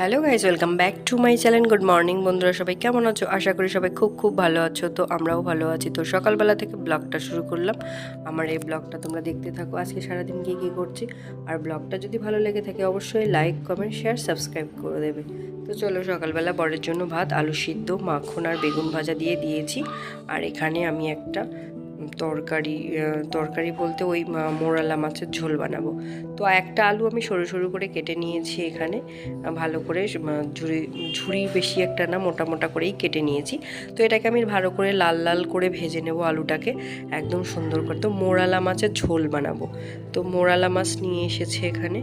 Hello guys welcome back to my channel good morning বন্ধুরা, সবাই কেমন আছো? আশা করি সবাই খুব খুব ভালো আছো, তো আমরাও ভালো আছি। তো সকালবেলা থেকে ব্লগটা শুরু করলাম। আমার এই ব্লগটা তোমরা দেখতে থাকো। আজকে সারাদিন কী কী করছি? আর ব্লগটা যদি ভালো লেগে থাকে, অবশ্যই লাইক কমেন্ট শেয়ার সাবস্ক্রাইব করে দেবে। তো চলো সকালবেলা বরের জন্য ভাত, আলু সিদ্ধ, মাখন আর বেগুন ভাজা দিয়ে দিয়েছি। আর এখানে আমি একটা তরকারি তরকারি বলতে ওই মোরালা মাছের ঝোল বানাবো। তো একটা আলু আমি সরু সরু করে কেটে নিয়েছি এখানে। ভালো করে ঝুড়ি ঝুড়ি বেশি একটা না, মোটা মোটা করেই কেটে নিয়েছি। তো এটাকে আমি ভালো করে লাল লাল করে ভেজে নেব আলুটাকে, একদম সুন্দর করে। তো মোরালা মাছের ঝোল বানাবো। তো মোরালা মাছ নিয়ে এসেছে এখানে।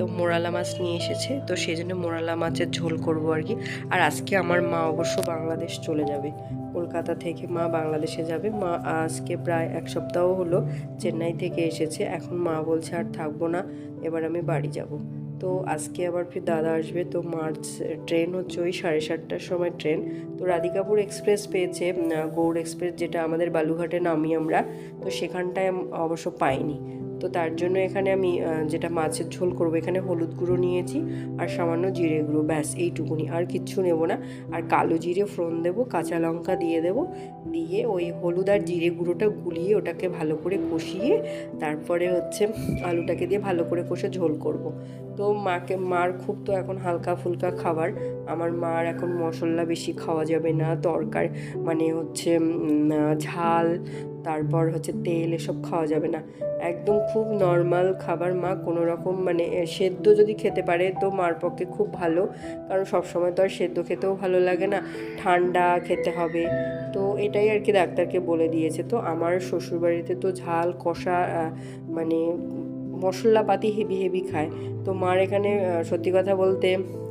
তো মোরালা মাছ নিয়ে এসেছে, তো সেই জন্য মোরালা মাছের ঝোল করব আর কি। আর আজকে আমার মা অবশ্য বাংলাদেশ চলে যাবে। কলকাতা থেকে মা বাংলাদেশে যাবে। মা আজকে প্রায় এক সপ্তাহ হলো চেন্নাই থেকে এসেছে। এখন মা বলছে আর থাকব না, এবার আমি বাড়ি যাব। তো আজকে আবার ফির দাদা আসবে, তো মার্চ ট্রেন হচ্ছে ওই সাড়ে সাতটার সময় ট্রেন। তো রাধিকাপুর এক্সপ্রেস পেয়েছে গৌড় এক্সপ্রেস যেটা আমাদের বালুঘাটে নামি আমরা, তো সেখানটায় অবশ্য পাইনি। তো তার জন্য এখানে আমি যেটা মাছের ঝোল করব, এখানে হলুদ গুঁড়ো নিয়েছি আর সামান্য জিরে গুঁড়ো, ব্যাস, এইটুকুনি। আর কিচ্ছু নেব না। আর কালো জিরে ফোড়ন দেবো, কাঁচা লঙ্কা দিয়ে দেবো। দিয়ে ওই হলুদ আর জিরে গুঁড়োটা গুলিয়ে ওটাকে ভালো করে কষিয়ে তারপরে হচ্ছে আলুটাকে দিয়ে ভালো করে কষে ঝোল করব। তো মাকে, মার খুব তো এখন হালকা ফুলকা খাবার। আমার মার এখন মশলা বেশি খাওয়া যাবে না, তরকার মানে হচ্ছে ঝাল তারপর হচ্ছে তেল এসব খাওয়া যাবে না। একদম খুব নর্মাল খাবার মা কোনো রকম মানে সেদ্ধ যদি খেতে পারে তো মার পক্ষে খুব ভালো। কারণ সবসময় তো আর সেদ্ধ খেতেও ভালো লাগে না, ঠান্ডা খেতে হবে। তো এটাই আর কি ডাক্তারকে বলে দিয়েছে। তো আমার শ্বশুরবাড়িতে তো ঝাল, কষা মানে মশলাপাতি হেভি হেভি খায়। তো মার এখানে সত্যি কথা বলতে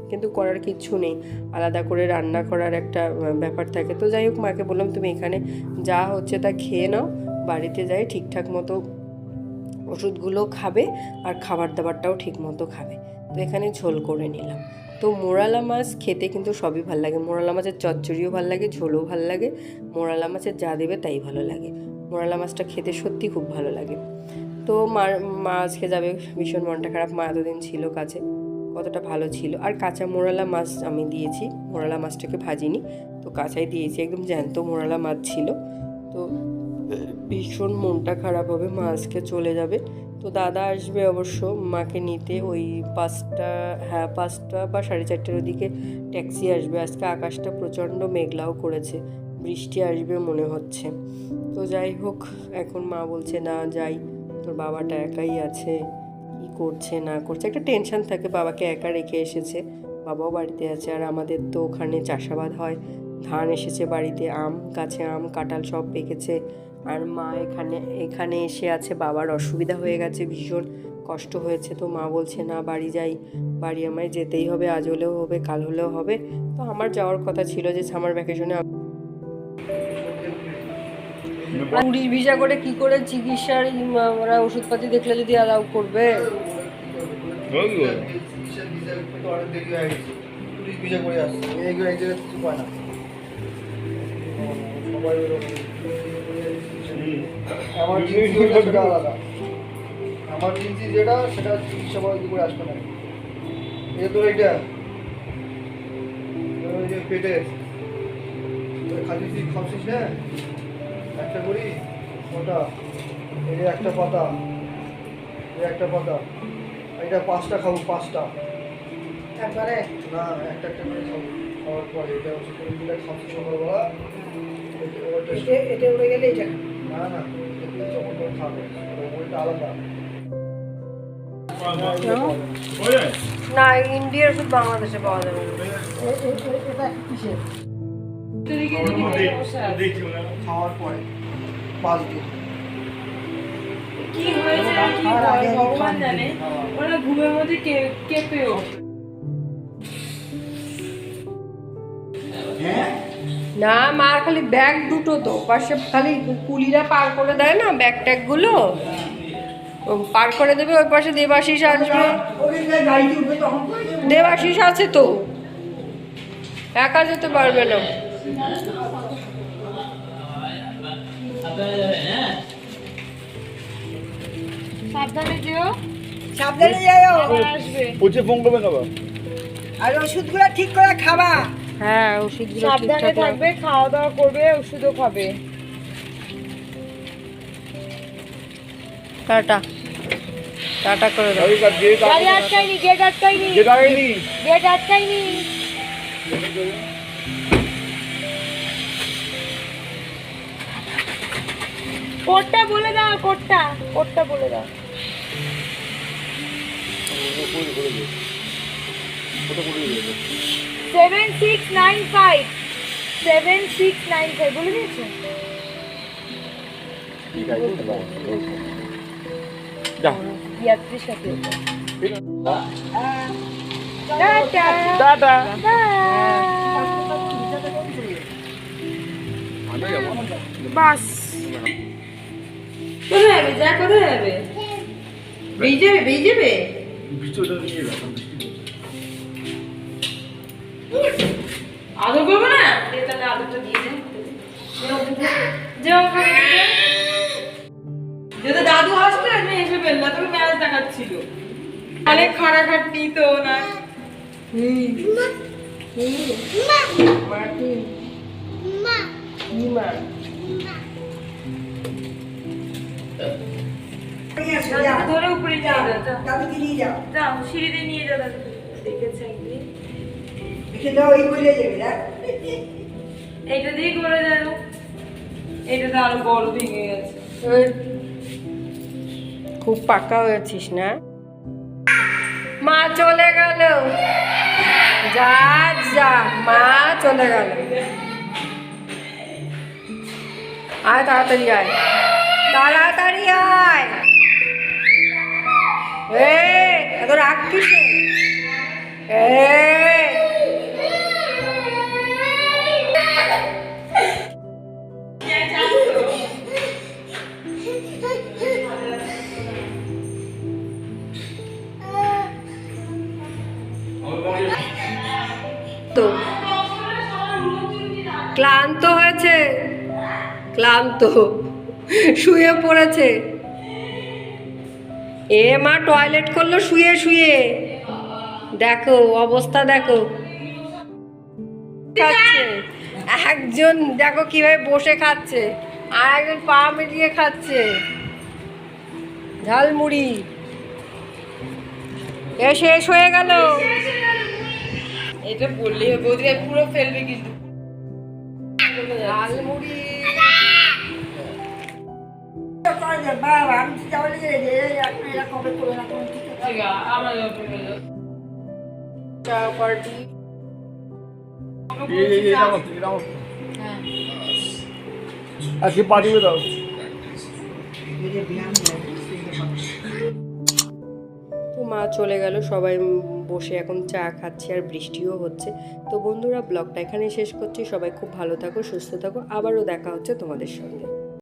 কিন্তু করার কিচ্ছু নেই। আলাদা করে রান্না করার একটা ব্যাপার থাকে। তো যাই হোক, মাকে বললাম, তুমি এখানে যা হচ্ছে তা খেয়ে নাও। বাড়িতে যাই, ঠিকঠাক মতো ওষুধগুলো খাবে আর খাবার দাবারটাও ঠিক মতো খাবে। তো এখানে ঝোল করে নিলাম। তো মোরালা মাছ খেতে কিন্তু সবই ভালো লাগে। মোরালা মাছের চচ্চড়িও ভালো লাগে, ঝোলও ভালো লাগে। মোরালা মাছের যা দেবে তাই ভালো লাগে। মোরালা মাছটা খেতে সত্যি খুব ভালো লাগে। তো মার, মা আজকে যাবে, ভীষণ মনটা খারাপ। মা এতদিন ছিল কাছে। কতটা ভালো ছিল। আর কাঁচা মোরালা মাছ আমি দিয়েছি। মোরালা মাছটাকে ভাজিনি। তো কাঁচাই দিয়েছি, একদম জ্যান্ত মোরালা মাছ ছিল। তো ভীষণ মনটা খারাপ হবে মা আজকে চলে যাবে। তো দাদা আসবে অবশ্য, মাকে নিতে। ওই পাঁচটা হ্যাঁ পাঁচটা বা সাড়ে চারটের ওদিকে ট্যাক্সি আসবে। আজকে আকাশটা প্রচণ্ড মেঘলাও করেছে। বৃষ্টি আসবে মনে হচ্ছে। তো যাই হোক, এখন মা বলছে, না, যাই। তোর বাবাটা একাই আছে। কি করছে, না করছে, একটা টেনশন থাকে, বাবাকে একা রেখে এসেছে। বাবাও বাড়িতে আছে আর আমাদের তো ওখানে চাষাবাদ হয়। ধান এসেছে বাড়িতে, আম, গাছে আম, কাঁঠাল সব পেকেছে। আর মা এখানে এখানে এসে আছে, বাবার অসুবিধা হয়ে গেছে ভীষণ। কষ্ট হয়েছে তো মা বলছে, না, বাড়ি যাই। বাড়ি আমায় যেতেই হবে, আজ হলেও হবে, কাল হলেও হবে। তো আমার যাওয়ার কথা ছিল যে সামার ভ্যাকেশনে টুরিস্ট ভিসা করে কি করে চিকিৎসার ওরা ওষুধপাতি দেখলে যদি অ্যালাউ করবে? হয়ে। আমার জিনিস যেটা সেটা চিকিৎসা করে করে আসবে না। এই তো এইটা। ওই যে পেটে। খাচ্ছিস খাচ্ছিস না? একটা করি ওটা এই যে একটা পাতা এই একটা পাতা এটা পাঁচটা খাব পাঁচটা। একবারে? না একটা একটা করে খাব খাওয়ার পরে এটা হচ্ছে করে দিলে খাচ্ছি সকালবেলা। এটা- ওটা- এটা এটা উড়ে গেলে এটা না না এটা যখন করে খাবে ওইটা আলাদা। না ইন্ডিয়ার ওষুধ বাংলাদেশে পাওয়া যাবে খাওয়ার পরে। পাঁচ দিন কি হয়েছে আর কি হয় ভগবান জানে। হ্যাঁ। ওরা ঘুমের মধ্যে কেঁপে ওঠে। না মার খালি ব্যাগ দুটো তো। পাশে খালি কুলিরা পার করে দেয় না ব্যাগ ট্যাগগুলো? ও পার করে দেবে ওই পাশে দেবাশিস আসবে। দেবাশিস আছে তো। একা যেতে পারবে না। সাবধানে যেও। সাবধানে যাও আবার আসবে। পৌঁছে ফোন আবার আর ওষুধগুলো ঠিক করে খাবা। হ্যাঁ ওষুধগুলো সাবধানে থাকবে খাওয়া দাওয়া করবে ওষুধও খাবে। টাটা। টাটা করে দাও। গাড়ি গেট গেট আটকায়নি। কোডটা বলে দাও কোডটা। কোডটা বলে দাও। Seven six nine five seven six nine five বলে দিয়েছ? বাস। কোথায় যাবে? যা কোথায় যাবে? বেরিয়ে যাবে বেরিয়ে যাবে আদর করব না? তাহলে আদরটা দিয়ে দে। যে দাদু আসতো আমি এসে ফেললাম তবে ম্যাচ দেখাচ্ছিল। অনেক খাটাখাটনি তো না। উপরে খুব পাকা হয়েছিস না? মা চলে গেল। যা যা, মা চলে গেল। আয় তাড়াতাড়ি আয়। তাড়াতাড়ি আয়। তো ক্লান্ত হয়েছে ক্লান্ত শুয়ে পড়েছে। এ মা টয়লেট করল শুয়ে শুয়ে। দেখো অবস্থা দেখো। খাচ্ছে। একজন দেখো কীভাবে বসে খাচ্ছে। আর একজন পা মিলিয়ে খাচ্ছে। ঝালমুড়ি। এ শেষ হয়ে গেল। এটা বললে বৌদিরা পুরো ফেলবে কিন্তু। ঝালমুড়ি। বাবা আমি তাহলে এরা করে না ঠিক আছে ঠিক আছে আমরা যাব ফেলে দাও পার্টি আজকে পাঠিয়ে দাও তো মা চলে গেল সবাই বসে এখন চা খাচ্ছে আর বৃষ্টিও হচ্ছে। তো বন্ধুরা ব্লগটা এখানে শেষ করছি। সবাই খুব ভালো থাকো সুস্থ থাকো। আবারও দেখা হচ্ছে তোমাদের সঙ্গে।